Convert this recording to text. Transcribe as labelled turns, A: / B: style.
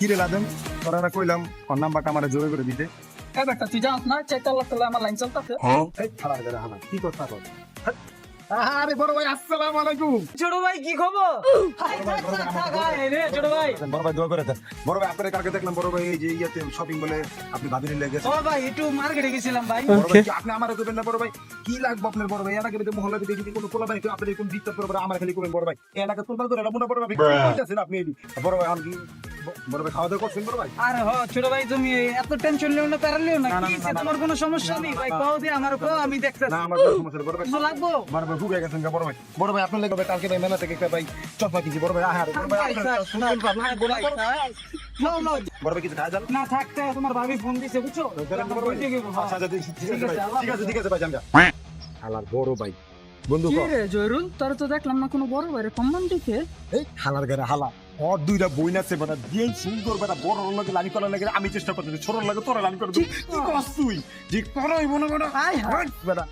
A: কিরে লাদেন? তোরা কইলাম ওর নাম্বারটা আমার জোরে করে দিতে।
B: এ বেটা তুই জানাস না চার লাখ টাকা আমার লাইন চলতেছে।
A: এই খালা গেলে হালা কি কথা কর আরে বড় ভাই আসসালামু আলাইকুম।
B: ছোট ভাই কি খবর? রে ছোট ভাই
A: বড় ভাই দোয়া করে দেন। বড় ভাই আপনার কালকে দেখলাম বড় ভাই এই যে ইয়াতে শপিং বলে আপনি ভাবিনি লেগে গেছে
B: ও ভাই একটু মার্কেটে গেছিলাম ভাই।
A: বড় ভাই আপনি আমারে করবেন না বড় ভাই? কি লাগবে আপনার বড় ভাই? এলাকা ভিতরে মহল্লা ভিতরে যদি কোনো কোলা ভাই আপনি কোন দিতে পারবে আমার খালি করবেন বড় ভাই এলাকা তোলবার করে রামুনা বড় ভাই। কি কইতাছেন আপনি এই বড় ভাই আমি বড় ভাই খাওয়া দাওয়া করছেন বড় ভাই?
B: আরে হ ছোট ভাই তুমি এত টেনশন না প্যারা না।
A: না, না,
B: কি
A: না,
B: সে
A: না,
B: তোমার কোনো সমস্যা নেই? ভাই কও দিয়ে আমার কও আমি দেখতেছি।
A: না আমার কোনো সমস্যা বড় ভাই।
B: কিছু লাগবো?
A: বড় ভাই ভুগে গেছেন বড় ভাই। বড় ভাই আপনার লেগে কালকে ভাই মেলা থেকে ভাই চশমা কিনছি বড় ভাই। আহারে বড় ভাই আপনার আপনার বড় ভাই।
B: No, no,
A: বড় ভাই কিছু খাওয়া যান?
B: না থাকতে তোমার ভাবি ফোন দিছে বুঝছ?
A: বড় ভাই। আচ্ছা আচ্ছা ঠিক আছে ঠিক আছে ঠিক আছে ভাই জানগা হালার বড় ভাই। বন্ধু
B: কি রে জয়রুল? তোর তো দেখলাম না কোনো বড় ভাইরে সম্মান দিতে
A: এই হালার গারে হালা। ওর দুইটা বই আছে মানে বেটা দিয়ে সুন্দর বেটা বড় লাগে লানি করার লাগে আমি চেষ্টা করতেছি ছোট লাগে তোর লানি করে তুই তুই? ঠিক তোরাই মনে করো বেটা।